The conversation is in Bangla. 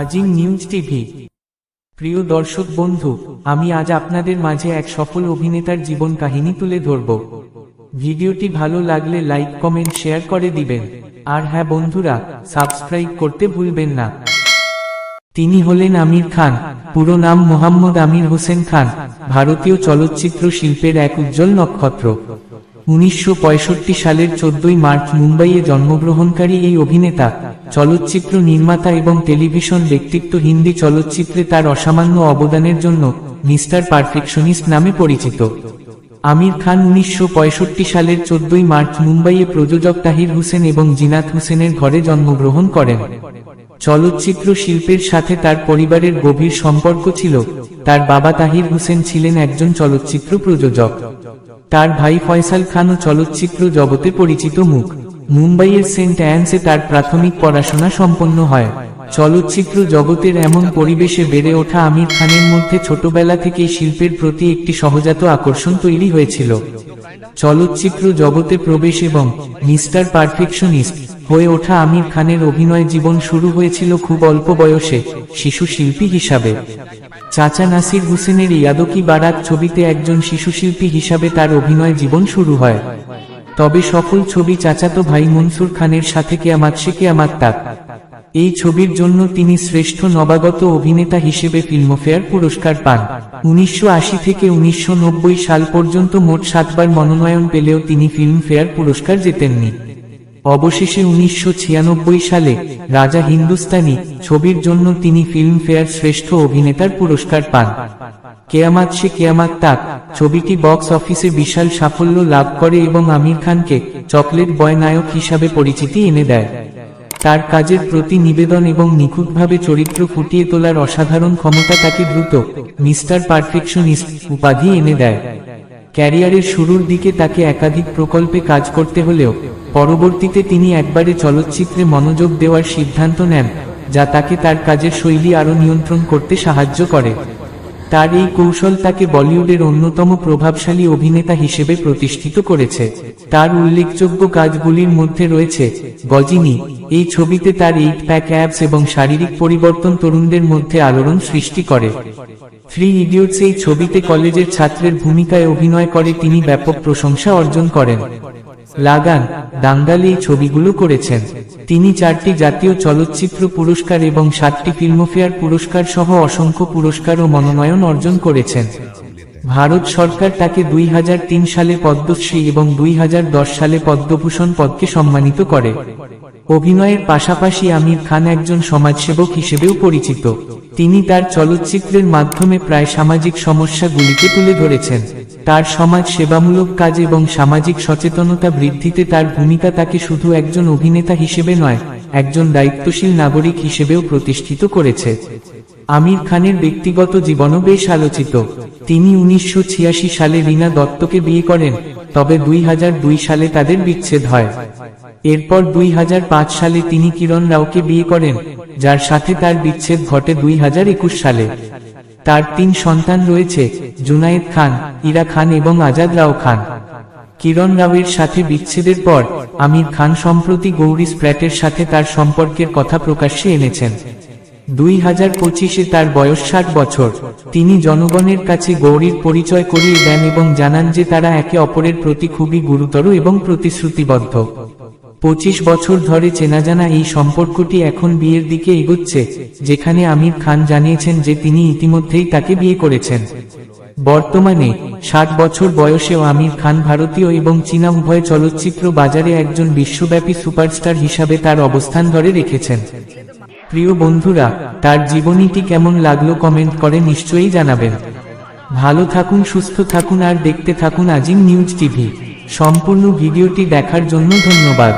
আজিম নিউজ টিভি। প্রিয় দর্শক বন্ধু, আমি আজ আপনাদের মাঝে এক সফল অভিনেতার জীবন কাহিনী তুলে ধরব। ভিডিওটি ভালো লাগলে লাইক, কমেন্ট, শেয়ার করে দিবেন। আর হ্যাঁ বন্ধুরা, সাবস্ক্রাইব করতে ভুলবেন না। তিনি হলেন আমির খান, পুরো নাম মোহাম্মদ আমির হোসেন খান, ভারতীয় চলচ্চিত্র শিল্পের এক উজ্জ্বল নক্ষত্র। উনিশশো পঁয়ষট্টি সালের চোদ্দই মার্চ মুম্বাইয়ে জন্মগ্রহণকারী এই অভিনেতা। চলচ্চিত্র নির্মাতা এবং টেলিভিশন ব্যক্তিত্ব হিন্দি চলচ্চিত্রে তার অসামান্য অবদানের জন্য মিস্টার পারফেকশনিস্ট নামে পরিচিত। আমির খান উনিশশো পঁয়ষট্টি সালের চোদ্দই মার্চ মুম্বাইয়ে প্রযোজক তাহির হোসেন এবং জিনাত হোসেনের ঘরে জন্মগ্রহণ করেন। চলচ্চিত্র শিল্পের সাথে তার পরিবারের গভীর সম্পর্ক ছিল। তার বাবা তাহির হোসেন ছিলেন একজন চলচ্চিত্র প্রযোজক। তার ভাই ফয়সাল খানও চলচ্চিত্র জগতে পরিচিত মুখ। মুম্বাইয়ের সেন্ট অ্যান্সে তার প্রাথমিক পড়াশোনা সম্পন্ন হয়। চলচ্চিত্র জগতের এমন পরিবেশে বেড়ে ওঠা আমির খানের মধ্যে ছোটবেলা থেকেই শিল্পের প্রতি একটি সহজাত আকর্ষণ তৈরি হয়েছিল। চলচ্চিত্র জগতে প্রবেশ এবং মিস্টার পারফেকশনিস্ট হয়ে ওঠা আমির খানের অভিনয় জীবন শুরু হয়েছিল খুব অল্প বয়সে, শিশু শিল্পী হিসাবে। চাচা নাসির হুসেনের ইয়াদকি বারাত ছবিতে একজন শিশু শিল্পী হিসাবে তার অভিনয় জীবন শুরু হয়। তবে সফল ছবি চাচাতো ভাই মনসুর খানের সাথে কেয়ামাত সে কেয়ামাত তাক এই ছবির জন্য তিনি শ্রেষ্ঠ নবাগত অভিনেতা হিসেবে ফিল্মফেয়ার পুরস্কার পান। উনিশশো আশি থেকে উনিশশো নব্বই সাল পর্যন্ত মোট সাতবার মনোনয়ন পেলেও তিনি ফিল্মফেয়ার পুরস্কার জেতেননি। অবশেষে উনিশশো ছিয়ানব্বই সালে রাজা হিন্দুস্তানি ছবির জন্য তিনি ফিল্মফেয়ার শ্রেষ্ঠ অভিনেতার পুরস্কার পান। কেয়ামাত সে কেয়ামাত তাক, ছবিটি বক্স অফিসে বিশাল সাফল্য লাভ করে এবং আমির খানকে চকলেট বয় নায়ক হিসাবে পরিচিতি এনে দেয়। তার কাজের প্রতি নিবেদন এবং নিখুঁতভাবে চরিত্র ফুটিয়ে তোলার অসাধারণ ক্ষমতা তাকে দ্রুত মিস্টার পারফেকশনিস্ট উপাধি এনে দেয়। ক্যারিয়ারের শুরুর দিকে তাকে একাধিক প্রকল্পে কাজ করতে হলেও, পরবর্তীতে তিনি একবারে চলচ্চিত্রে মনোযোগ দেওয়ার সিদ্ধান্ত নেন, যা তাকে তার কাজের শৈলী আরও নিয়ন্ত্রণ করতে সাহায্য করে। তার এই কৌশল তাকে বলিউডের অন্যতম প্রভাবশালী অভিনেতা হিসেবে প্রতিষ্ঠিত করেছে। তার উল্লেখযোগ্য কাজগুলির মধ্যে রয়েছে, গজিনী, এই ছবিতে তার এইট প্যাক অ্যাপস এবং শারীরিক পরিবর্তন তরুণদের মধ্যে আলোড়ন সৃষ্টি করে। থ্রি ইডিয়টস এই ছবিতে কলেজের ছাত্রের ভূমিকায় অভিনয় করে, তিনি ব্যাপক প্রশংসা অর্জন করেন। লাগান, দাঙ্গাল এই ছবিগুলো করেছেন। তিনি চারটি জাতীয় চলচ্চিত্র পুরস্কার এবং সাতটি ফিল্মফেয়ার পুরস্কার সহ অসংখ্য পুরস্কার ও মনোনয়ন অর্জন করেছেন। ভারত সরকার তাকে দুই হাজার তিন সালে পদ্মশ্রী এবং দুই হাজার দশ সালে পদ্মভূষণ পদকে সম্মানিত করে। অভিনয়ের পাশাপাশি আমির খান একজন সমাজসেবক হিসেবেও পরিচিত। তিনি তার চলচ্চিত্রের মাধ্যমে প্রায় সামাজিক সমস্যাগুলিকে তুলে ধরেছেন। তার সমাজ সেবামূলক কাজ এবং সামাজিক সচেতনতা বৃদ্ধিতে তার ভূমিকা তাকে শুধু একজন অভিনেতা হিসেবে নয়, একজন দায়িত্বশীল নাগরিক হিসেবেও প্রতিষ্ঠিত করেছে। আমির খানের ব্যক্তিগত জীবনও বেশ আলোচিত। তিনি উনিশশো ছিয়াশি সালে রীনা দত্তকে বিয়ে করেন, তবে দুই হাজার দুই সালে তাদের বিচ্ছেদ হয়। এরপর দুই হাজার পাঁচ সালে তিনি কিরণ রাওকে বিয়ে করেন, যার সাথে তার বিচ্ছেদ ঘটে দুই হাজার একুশ সালে। তার তিন সন্তান রয়েছে, জুনায়েদ খান, ইরা খান এবং আজাদ রাও খান। কিরণ রাওয়ের সাথে বিচ্ছেদের পর, আমির খান সম্প্রতি গৌরী স্প্র্যাটের সাথে তার সম্পর্কের কথা প্রকাশ্যে এনেছেন। দুই হাজার পঁচিশে তার বয়স ষাট বছর। তিনি জনগণের কাছে গৌরীর পরিচয় করিয়ে দেন এবং জানান যে তারা একে অপরের প্রতি খুবই গুরুতর এবং প্রতিশ্রুতিবদ্ধ। পঁচিশ বছর ধরে চেনাজানা এই সম্পর্কটি এখন বিয়ের দিকে এগোচ্ছে, যেখানে আমির খান জানিয়েছেন যে তিনি ইতিমধ্যেই তাকে বিয়ে করেছেন। বর্তমানে, ষাট বছর বয়সেও আমির খান ভারতীয় এবং চীনা উভয় চলচ্চিত্র বাজারে একজন বিশ্বব্যাপী সুপারস্টার হিসাবে তার অবস্থান ধরে রেখেছেন। প্রিয় বন্ধুরা, তার জীবনীটি কেমন লাগল কমেন্ট করে নিশ্চয়ই জানাবেন। ভালো থাকুন, সুস্থ থাকুন আর দেখতে থাকুন আজিম নিউজ টিভি। সম্পূর্ণ ভিডিওটি দেখার জন্য ধন্যবাদ।